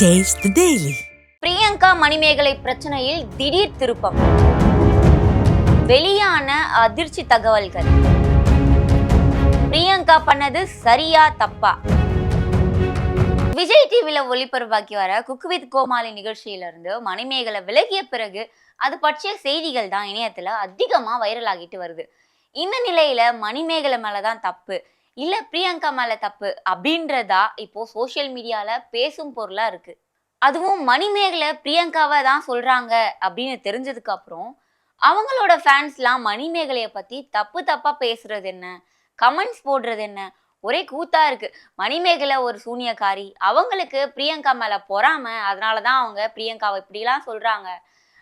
Taste daily Priyanka Manimekalai பிரச்சனையில் திடீர் திருப்பம். வெளியான அதிர்ச்சி தகவல்கள். பிரியங்கா பண்ணது சரியா தப்பா? விஜய் டிவியில் ஒளிபரப்பாக்கி வர குக் வித் கோமாளி நிகழ்ச்சியிலிருந்து மணிமேகலை விலகிய பிறகு அது பற்றிய செய்திகள் தான் இணையத்தில் அதிகமாக வைரல் ஆகிட்டு வருது. இந்த நிலையில மணிமேகலை மேலதான் தப்பு. இல்ல பிரியங்கா மேல தப்பு அப்படின்றதா இப்போ சோஷியல் மீடியால பேசும் பொருளா இருக்கு. அதுவும் மணிமேகலை பிரியங்காவை தான் சொல்றாங்க அப்படின்னு தெரிஞ்சதுக்கு அப்புறம் அவங்களோட ஃபேன்ஸ்லாம் மணிமேகலையை பத்தி தப்பு தப்பா பேசுறது என்ன? கமெண்ட்ஸ் போடுறது என்ன? ஒரே கூத்தா இருக்கு. மணிமேகலை ஒரு சூனியக்காரி. அவங்களுக்கு பிரியங்கா மேல பொறாம அதனாலதான் அவங்க பிரியங்காவை இப்படிலாம் சொல்றாங்க.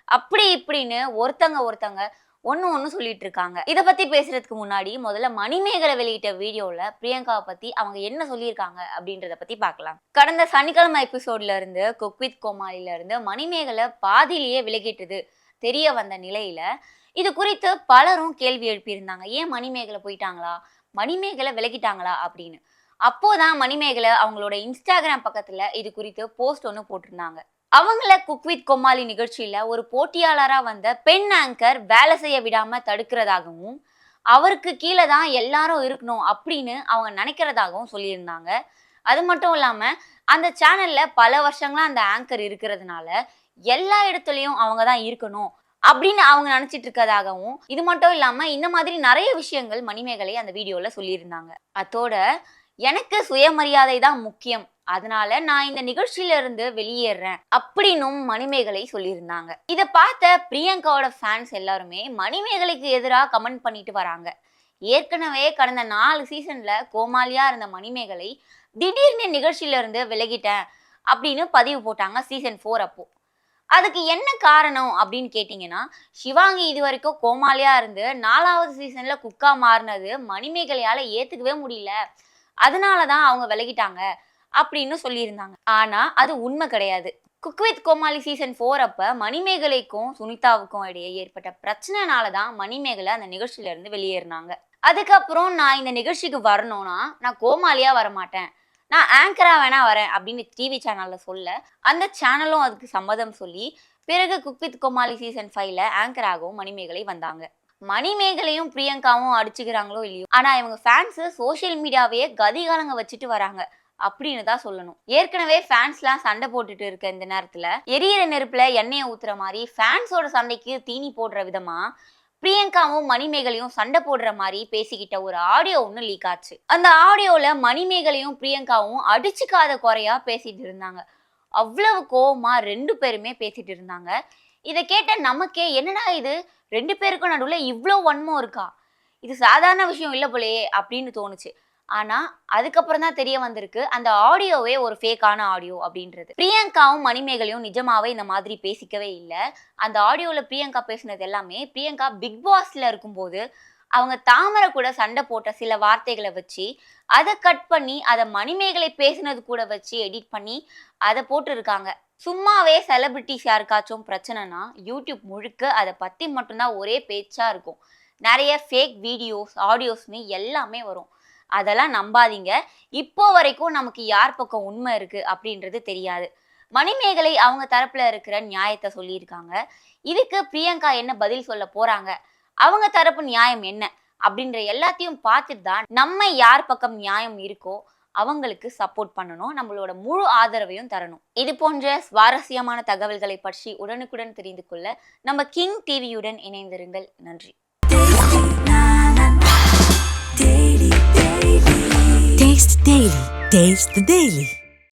அப்படி இப்படின்னு ஒருத்தங்க ஒருத்தங்க ஒன்று ஒன்று சொல்லிட்டு இருக்காங்க இதை பத்தி பேசுறதுக்கு முன்னாடி முதல்ல மணிமேகலை வெளியிட்ட வீடியோல பிரியங்காவை பத்தி அவங்க என்ன சொல்லியிருக்காங்க அப்படின்றத பத்தி பார்க்கலாம். கடந்த சனிக்கிழமை எபிசோட்ல இருந்து குக் வித் கோமாளில இருந்து மணிமேகலை பாதியிலேயே விலகிட்டது தெரிய வந்த நிலையில இது குறித்து பலரும் கேள்வி எழுப்பியிருந்தாங்க. ஏன் மணிமேகலை போயிட்டாங்களா? மணிமேகலை விலகிட்டாங்களா அப்படின்னு. அப்போதான் மணிமேகலை அவங்களோட இன்ஸ்டாகிராம் பக்கத்துல இது குறித்து போஸ்ட் ஒன்று போட்டிருந்தாங்க. அவங்கள குக் வித் கொமாலி நிகழ்ச்சியில ஒரு போட்டியாளரா வந்த பெண் ஆங்கர் வேலை செய்ய விடாம தடுக்கிறதாகவும் அவருக்கு கீழே தான் எல்லாரும் இருக்கணும் அப்படின்னு அவங்க நினைக்கிறதாகவும் சொல்லியிருந்தாங்க. அது மட்டும் இல்லாம அந்த சேனல்ல பல வருஷங்களா அந்த ஆங்கர் இருக்கிறதுனால எல்லா இடத்துலயும் அவங்க தான் இருக்கணும் அப்படின்னு அவங்க நினைச்சிட்டு இருக்கதாகவும் இது மட்டும் இல்லாம இந்த மாதிரி நிறைய விஷயங்கள் மணிமேகலை அந்த வீடியோல சொல்லியிருந்தாங்க. அதோட எனக்கு சுயமரியாதை தான் முக்கியம். அதனால நான் இந்த நிகழ்ச்சியில இருந்து வெளியேறேன் அப்படின்னும் மணிமேகலை சொல்லியிருந்தாங்க. இதை பார்த்த பிரியங்காவோட ஃபேன்ஸ் எல்லாருமே மணிமேகலைக்கு எதிராக கமெண்ட் பண்ணிட்டு வராங்க. ஏற்கனவே கடந்த நாலு சீசன்ல கோமாளியா இருந்த மணிமேகலை திடீர்னு நிகழ்ச்சியில இருந்து விலகிட்டேன் அப்படின்னு பதிவு போட்டாங்க சீசன் ஃபோர் அப்போ. அதுக்கு என்ன காரணம் அப்படின்னு கேட்டிங்கன்னா சிவாங்கி இது வரைக்கும் கோமாளியாக இருந்து நாலாவது சீசனில் குக்கா மாறினது மணிமேகலையால் ஏற்றுக்கவே முடியல. அதனால தான் அவங்க விலகிட்டாங்க அப்படின்னு சொல்லியிருந்தாங்க. ஆனா அது உண்மை கிடையாது. Cook with Komali season four அப்ப மணிமேகலைக்கும் சுனிதாவுக்கும் இடையே ஏற்பட்ட பிரச்சனைனால தான் மணிமேகலை அந்த நிகழ்ச்சியில இருந்து வெளியேறினாங்க. அதுக்கப்புறம் நான் இந்த நிகழ்ச்சிக்கு வரணும்னா நான் கோமாளியா வரமாட்டேன். நான் ஆங்கரா வேணா வரேன் அப்படின்னு டிவி சேனல்ல சொல்ல அந்த சேனலும் அதுக்கு சம்மதம் சொல்லி பிறகு குக் வித் கோமாளி சீசன் ஃபைவ்ல ஆங்கராகவும் மணிமேகலை வந்தாங்க. மணிமேகலையும் பிரியங்காவும் அடிச்சுக்கிறாங்களோ இல்லையோ? ஆனா இவங்க ஃபேன்ஸ் சோஷியல் மீடியாவையே கதிகாலங்க வச்சுட்டு வராங்க. அப்படின்னு தான் சொல்லணும். ஏற்கனவே ஃபேன்ஸ்லாம் சண்டை போட்டுட்டு இருக்க இந்த நேரத்துல எரியற நெருப்புல எண்ணெயை ஊத்துற மாதிரி ஃபேன்ஸோட சண்டைக்கு தீனி போடுற விதமா பிரியங்காவும் மணிமேகலையும் சண்டை போடுற மாதிரி பேசிக்கிட்ட ஒரு ஆடியோ ஒன்று லீக் ஆச்சு. அந்த ஆடியோவில் மணிமேகலையும் பிரியங்காவும் அடிச்சுக்காத குறையா பேசிட்டு இருந்தாங்க. அவ்வளவு கோவமா ரெண்டு பேருமே பேசிட்டு இருந்தாங்க. இதை கேட்ட நமக்கே என்னடா இது? ரெண்டு பேருக்கும் நடுவில் இவ்வளோ வன்மம் இருக்கா? இது சாதாரண விஷயம் இல்லை போலயே அப்படின்னு தோணுச்சு. ஆனால் அதுக்கப்புறம் தான் தெரிய வந்திருக்கு அந்த ஆடியோவே ஒரு ஃபேக்கான ஆடியோ அப்படின்றது. பிரியங்காவும் மணிமேகலையும் நிஜமாவே இந்த மாதிரி பேசிக்கவே இல்லை. அந்த ஆடியோவில் பிரியங்கா பேசினது எல்லாமே பிரியங்கா பிக் பாஸில் இருக்கும்போது அவங்க தாமரை கூட சண்டை போட்ட சில வார்த்தைகளை வச்சு அதை கட் பண்ணி அதை மணிமேகலை பேசினது கூட வச்சு எடிட் பண்ணி அதை போட்டிருக்காங்க. சும்மாவே செலிபிரிட்டிஸ் யாருக்காச்சும் பிரச்சனைனா யூடியூப் முழுக்க அதை பற்றி மட்டும்தான் ஒரே பேச்சாக இருக்கும். நிறைய ஃபேக் வீடியோஸ் ஆடியோஸ்னு எல்லாமே வரும். அதெல்லாம் நம்பாதீங்க. இப்போ வரைக்கும் நமக்கு யார் பக்கம் உண்மை இருக்கு அப்படின்றது தெரியாது. மணிமேகலை அவங்க தரப்பில் இருக்கிற நியாயத்தை சொல்லியிருக்காங்க. இதுக்கு பிரியங்கா என்ன பதில் சொல்ல போகிறாங்க அவங்க தரப்பு நியாயம் என்ன? அப்படின்ற எல்லாத்தையும் பார்த்துட்டு தான் நம்ம யார் பக்கம் நியாயம் இருக்கோ அவங்களுக்கு சப்போர்ட் பண்ணணும் நம்மளோட முழு ஆதரவையும் தரணும் இது போன்ற சுவாரஸ்யமான தகவல்களை பற்றி உடனுக்குடன் தெரிந்து கொள்ள நம்ம கிங் டிவியுடன் இணைந்திருங்கள் நன்றி Taste the Daily. Taste the Daily.